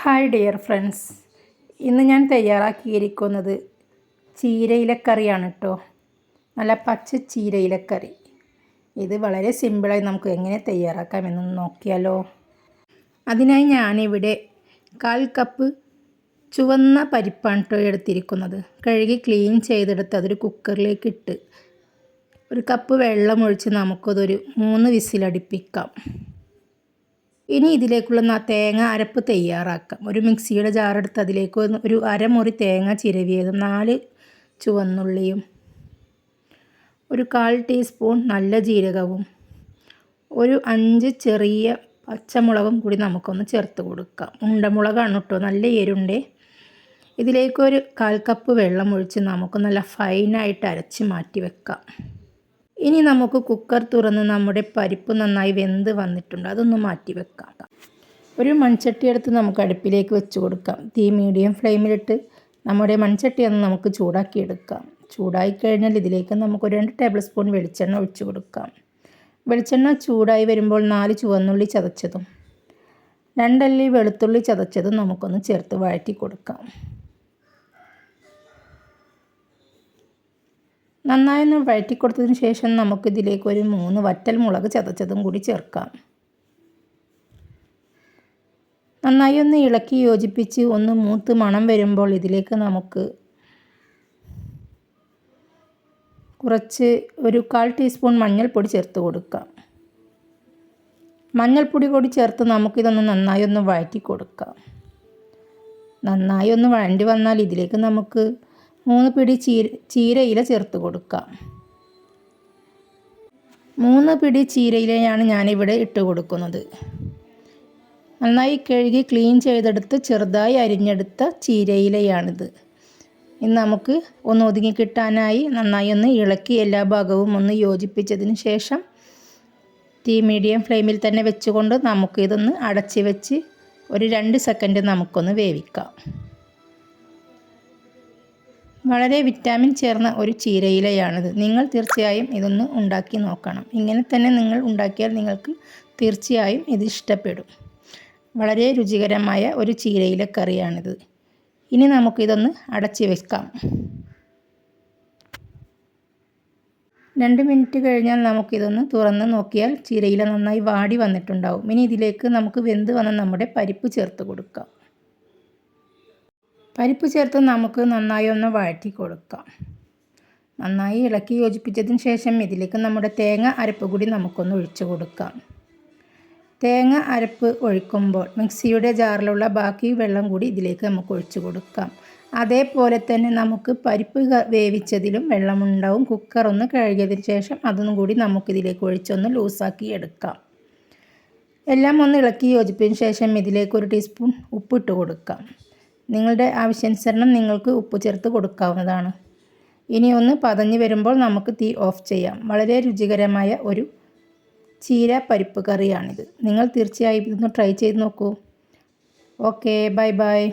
Hi dear friends ഇന്ന് ഞാൻ തയ്യാറാക്കിയിരിക്കുന്നത് ചീരയിലക്കറിയാണ് കേട്ടോ നല്ല പച്ച ചീരയിലക്കറി. ഇത് വളരെ സിമ്പിളായി നമുക്ക് എങ്ങനെ തയ്യാറാക്കാമെന്ന് നോക്കിയാലോ. അതിനായി ഞാനിവിടെ കാൽ കപ്പ് ചുവന്ന പരിപ്പാണ് കേട്ടോ എടുത്തിരിക്കുന്നത്. കഴുകി ക്ലീൻ ചെയ്തെടുത്ത് അതൊരു കുക്കറിലേക്ക് ഇട്ട് ഒരു കപ്പ് വെള്ളം ഒഴിച്ച് നമുക്കതൊരു മൂന്ന് വിസിലടിപ്പിക്കാം. ഇനി ഇതിലേക്കുള്ള തേങ്ങ അരപ്പ് തയ്യാറാക്കാം. ഒരു മിക്സിയുടെ ജാറെടുത്ത് അതിലേക്ക് ഒരു അരമുറി തേങ്ങ ചിരവിയതും നാല് ചുവന്നുള്ളിയും ഒരു കാൽ ടീസ്പൂൺ നല്ല ജീരകവും ഒരു അഞ്ച് ചെറിയ പച്ചമുളകും കൂടി നമുക്കൊന്ന് ചേർത്ത് കൊടുക്കാം. മുണ്ടമുളകാണ് കേട്ടോ നല്ല എരുണ്ടേ. ഇതിലേക്ക് ഒരു കാൽ കപ്പ് വെള്ളം ഒഴിച്ച് നമുക്ക് നല്ല ഫൈനായിട്ട് അരച്ച് മാറ്റി വെക്കാം. ഇനി നമുക്ക് കുക്കർ തുറന്ന് നമ്മുടെ പരിപ്പ് നന്നായി വെന്ത് വന്നിട്ടുണ്ട്. അതൊന്ന് മാറ്റി വെക്കാം ഒരു മൺചട്ടി എടുത്ത് നമുക്ക് അടുപ്പിലേക്ക് വെച്ച് കൊടുക്കാം. തീ മീഡിയം ഫ്ലെയിമിലിട്ട് നമ്മുടെ മൺചട്ടി ഒന്ന് നമുക്ക് ചൂടാക്കി എടുക്കാം. ചൂടായി കഴിഞ്ഞാൽ ഇതിലേക്ക് നമുക്ക് രണ്ട് ടേബിൾ സ്പൂൺ വെളിച്ചെണ്ണ ഒഴിച്ചു കൊടുക്കാം. വെളിച്ചെണ്ണ ചൂടായി വരുമ്പോൾ നാല് ചുവന്നുള്ളി ചതച്ചതും രണ്ടല്ലി വെളുത്തുള്ളി ചതച്ചതും നമുക്കൊന്ന് ചേർത്ത് വഴറ്റി കൊടുക്കാം. നന്നായി ഒന്ന് വഴറ്റി കൊടുത്തതിന് ശേഷം നമുക്കിതിലേക്ക് ഒരു മൂന്ന് വറ്റൽ മുളക് ചതച്ചതും കൂടി ചേർക്കാം. നന്നായി ഒന്ന് ഇളക്കി യോജിപ്പിച്ച് ഒന്ന് മൂത്ത് മണം വരുമ്പോൾ ഇതിലേക്ക് നമുക്ക് കുറച്ച് ഒരു കാൽ ടീസ്പൂൺ മഞ്ഞൾപ്പൊടി ചേർത്ത് കൊടുക്കാം. മഞ്ഞൾപ്പൊടി കൂടി ചേർത്ത് നമുക്കിതൊന്ന് നന്നായി ഒന്ന് വഴറ്റി കൊടുക്കാം നന്നായി ഒന്ന് വഴണ്ടി വന്നാൽ ഇതിലേക്ക് നമുക്ക് മൂന്ന് പിടി ചീര ചീരയില ചേർത്ത് കൊടുക്കാം മൂന്ന് പിടി ചീരയിലയാണ് ഞാനിവിടെ ഇട്ട് കൊടുക്കുന്നത്. നന്നായി കഴുകി ക്ലീൻ ചെയ്തെടുത്ത് ചെറുതായി അരിഞ്ഞെടുത്ത ചീരയിലയാണിത്. ഇനി നമുക്ക് ഒന്ന് ഒതുങ്ങി കിട്ടാനായി നന്നായി ഒന്ന് ഇളക്കി എല്ലാ ഭാഗവും ഒന്ന് യോജിപ്പിച്ചതിന് ശേഷം തീ മീഡിയം ഫ്ലെയിമിൽ തന്നെ വെച്ചുകൊണ്ട് നമുക്കിതൊന്ന് അടച്ച് വെച്ച് ഒരു രണ്ട് സെക്കൻഡ് നമുക്കൊന്ന് വേവിക്കാം. വളരെ വിറ്റാമിൻ ചേർന്ന ഒരു ചീരയിലയാണിത്. നിങ്ങൾ തീർച്ചയായും ഇതൊന്ന് ഉണ്ടാക്കി നോക്കണം. ഇങ്ങനെ തന്നെ നിങ്ങൾ ഉണ്ടാക്കിയാൽ നിങ്ങൾക്ക് തീർച്ചയായും ഇത് ഇഷ്ടപ്പെടും. വളരെ രുചികരമായ ഒരു ചീരയില കറിയാണിത്. ഇനി നമുക്കിതൊന്ന് അടച്ചു വെക്കാം. രണ്ട് മിനിറ്റ് കഴിഞ്ഞാൽ നമുക്കിതൊന്ന് തുറന്ന് നോക്കിയാൽ ചീരയില നന്നായി വാടി വന്നിട്ടുണ്ടാവും. ഇനി ഇതിലേക്ക് നമുക്ക് വെന്ത് വന്ന നമ്മുടെ പരിപ്പ് ചേർത്ത് കൊടുക്കാം. പരിപ്പ് ചേർത്ത് നമുക്ക് നന്നായി ഒന്ന് വഴറ്റി കൊടുക്കാം. നന്നായി ഇളക്കി യോജിപ്പിച്ചതിന് ശേഷം ഇതിലേക്ക് നമ്മുടെ തേങ്ങ അരപ്പ് കൂടി നമുക്കൊന്ന് ഒഴിച്ചു കൊടുക്കാം. തേങ്ങ അരപ്പ് ഒഴിക്കുമ്പോൾ മിക്സിയുടെ ജാറിലുള്ള ബാക്കി വെള്ളം കൂടി ഇതിലേക്ക് നമുക്ക് ഒഴിച്ചു കൊടുക്കാം. അതേപോലെ തന്നെ നമുക്ക് പരിപ്പ് വേവിച്ചതിലും വെള്ളമുണ്ടാവും. കുക്കർ ഒന്ന് കഴുകിയതിന് ശേഷം അതൊന്നും കൂടി നമുക്കിതിലേക്ക് ഒഴിച്ചൊന്ന് ലൂസാക്കി എടുക്കാം. എല്ലാം ഒന്ന് ഇളക്കി യോജിപ്പിന് ശേഷം ഇതിലേക്ക് ഒരു ടീസ്പൂൺ ഉപ്പിട്ട് കൊടുക്കാം. നിങ്ങളുടെ ആവശ്യാനുസരണം നിങ്ങൾക്ക് ഉപ്പ് ചേർത്ത് കൊടുക്കാവുന്നതാണ്. ഇനി ഒന്ന് പതഞ്ഞ് വരുമ്പോൾ നമുക്ക് തീ ഓഫ് ചെയ്യാം. വളരെ രുചികരമായ ഒരു ചീര പരിപ്പ് കറിയാണിത്. നിങ്ങൾ തീർച്ചയായും ഇതൊന്ന് ട്രൈ ചെയ്ത് നോക്കൂ. Okay bye bye.